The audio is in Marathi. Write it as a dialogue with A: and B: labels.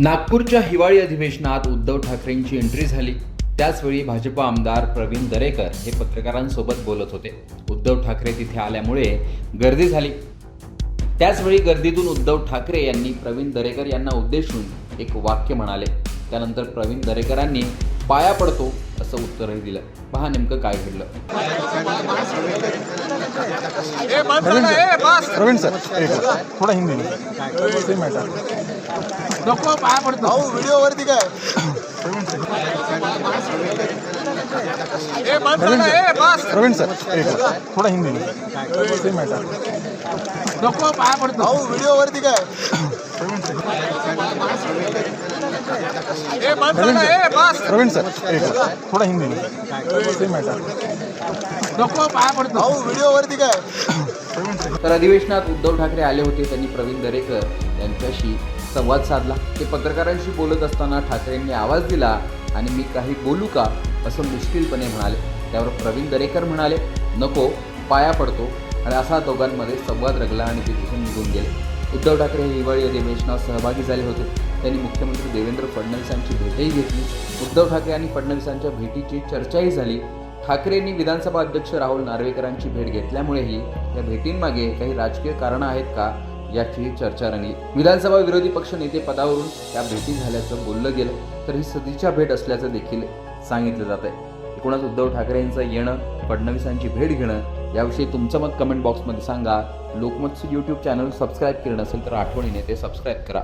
A: नागपूरच्या हिवाळी अधिवेशनात उद्धव ठाकरेंची एंट्री झाली. त्याचवेळी भाजप आमदार प्रवीण दरेकर हे पत्रकारांसोबत बोलत होते. उद्धव ठाकरे तिथे आल्यामुळे गर्दी झाली. त्याचवेळी गर्दीतून उद्धव ठाकरे यांनी प्रवीण दरेकर यांना उद्देशून एक वाक्य म्हणाले. त्यानंतर प्रवीण दरेकरांनी पाया पडतो असं उत्तरही दिलं. पहा नेमकं काय घडलं.
B: प्रवीण सर. थोडा हिंदी
C: नको पाया पडतो.
D: भाऊ व्हिडिओ वरती काय?
B: प्रवीण सर प्रवीण सर एक. थोडा हिंदी सेम
C: नको पाया पडतो.
D: भाऊ व्हिडिओ वरती काय?
B: प्रवीण सर प्रवीण सर एक. थोडा हिंदी में सेम मॅटर
C: नको पाया पडतो.
D: भाऊ व्हिडिओ वरती काय?
B: प्रवीण सर.
A: तर अधिवेशनात उद्धव ठाकरे आले होते त्यांनी प्रवीण दरेकर यांच्याशी. संवाद साधला. ते पत्रकारांशी बोलत असताना ठाकरेंनी आवाज दिला आणि मी काही बोलू का? असं मुश्किलपणे म्हणाले. त्यावर प्रवीण दरेकर म्हणाले नको पाया पडतो. आणि असा दोघांमध्ये संवाद रगला आणि ते तिथून निघून गेले. उद्धव ठाकरे हे हिवाळी अधिवेशनात सहभागी झाले होते. त्यांनी मुख्यमंत्री देवेंद्र फडणवीसांची भेटही घेतली. उद्धव ठाकरे आणि फडणवीसांच्या भेटीची चर्चाही झाली. ठाकरेंनी विधानसभा अध्यक्ष राहुल नार्वेकरांची भेट घेतल्यामुळेही या भेटींमागे काही राजकीय कारणं आहेत का? याची चर्चा रंगली विधानसभा विरोधी पक्ष नेते पदावरून त्या भेटी झाल्याचं बोललं गेलं तर ही सदीच्या भेट असल्याचं देखील सांगितलं जात आहे एकूणच उद्धव ठाकरे यांचं येणं फडणवीसांची भेट घेणं याविषयी तुमचं मत कमेंट बॉक्समध्ये सांगा. लोकमतचं यूट्यूब चॅनल सबस्क्राईब केलं नसेल तर आठवणीने ते सबस्क्राईब करा.